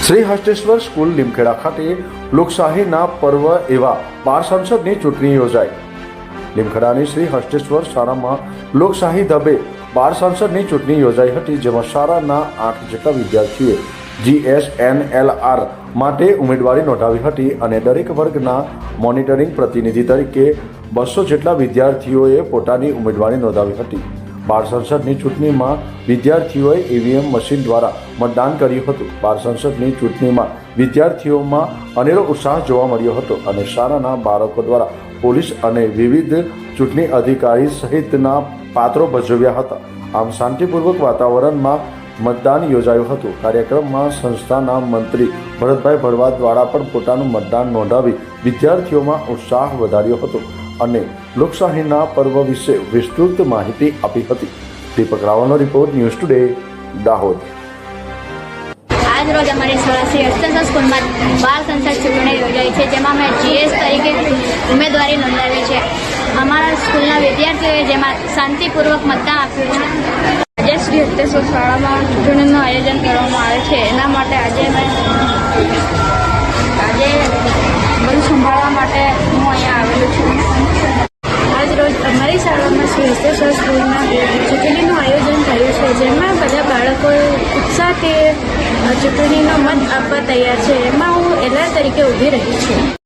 Shri Hasteshwar school Limkheda ખાતે લોકશાહીના પર્વ એવા બાર સંસદની ચૂંટણી યોજાઈ. લીમખેડાની શ્રી હસ્તેશ્વર શાળામાં લોકશાહી ધબે બાર સંસદની ચૂંટણી યોજાઈ હતી, જેમાં શાળાના આઠ જેટલા વિદ્યાર્થીઓએ જીએસએનએલઆર માટે ઉમેદવારી નોંધાવી હતી અને દરેક વર્ગના મોનિટરિંગ પ્રતિનિધિ તરીકે બસો જેટલા વિદ્યાર્થીઓએ પોતાની ઉમેદવારી નોંધાવી હતી. બાર સંસદની ચૂંટણીમાં વિદ્યાર્થીઓએ ઈવીએમ મશીન દ્વારા મતદાન કર્યું હતું. બાર સંસદની ચૂંટણીમાં વિદ્યાર્થીઓમાં અનેરો ઉત્સાહ જોવા મળ્યો હતો અને શાળાના બાળકો દ્વારા પોલીસ અને વિવિધ ચૂંટણી અધિકારી સહિતના પાત્રો ભજવ્યા હતા. આમ શાંતિપૂર્વક વાતાવરણમાં મતદાન યોજાયું હતું. કાર્યક્રમમાં સંસ્થાના મંત્રી ભરતભાઈ ભરવાડ દ્વારા પણ પોતાનું મતદાન નોંધાવી વિદ્યાર્થીઓમાં ઉત્સાહ વધાર્યો હતો. અને લોકશાહીના પર્વ વિશે વિસ્તૃત માહિતી આપી હતી. દીપક રાવલનો રિપોર્ટ ન્યૂઝ ટુડે દાહોદ. આજ રોજ અમારી સોળાસી હસ્તસર સ્કૂલમાં બાર સંસદ ચૂંટણી યોજાઈ છે જેમાં મેં જીએસ તરીકે ઉમેદવારી નોંધાવી છે. અમારા સ્કૂલના વિદ્યાર્થીઓએ જેમાં શાંતિપૂર્વક મતદાન આપ્યું છે. આજે શ્રી હત્તેશ્વર શાળામાં ચૂંટણીનું આયોજન કરવામાં શ્રી સ્કૂલમાં ચૂંટણીનું આયોજન થયું છે, જેમાં બધા બાળકો ઉત્સાહથી ચૂંટણીનો મત આપવા તૈયાર છે. એમાં હું એલઆર તરીકે ઊભી રહી છું.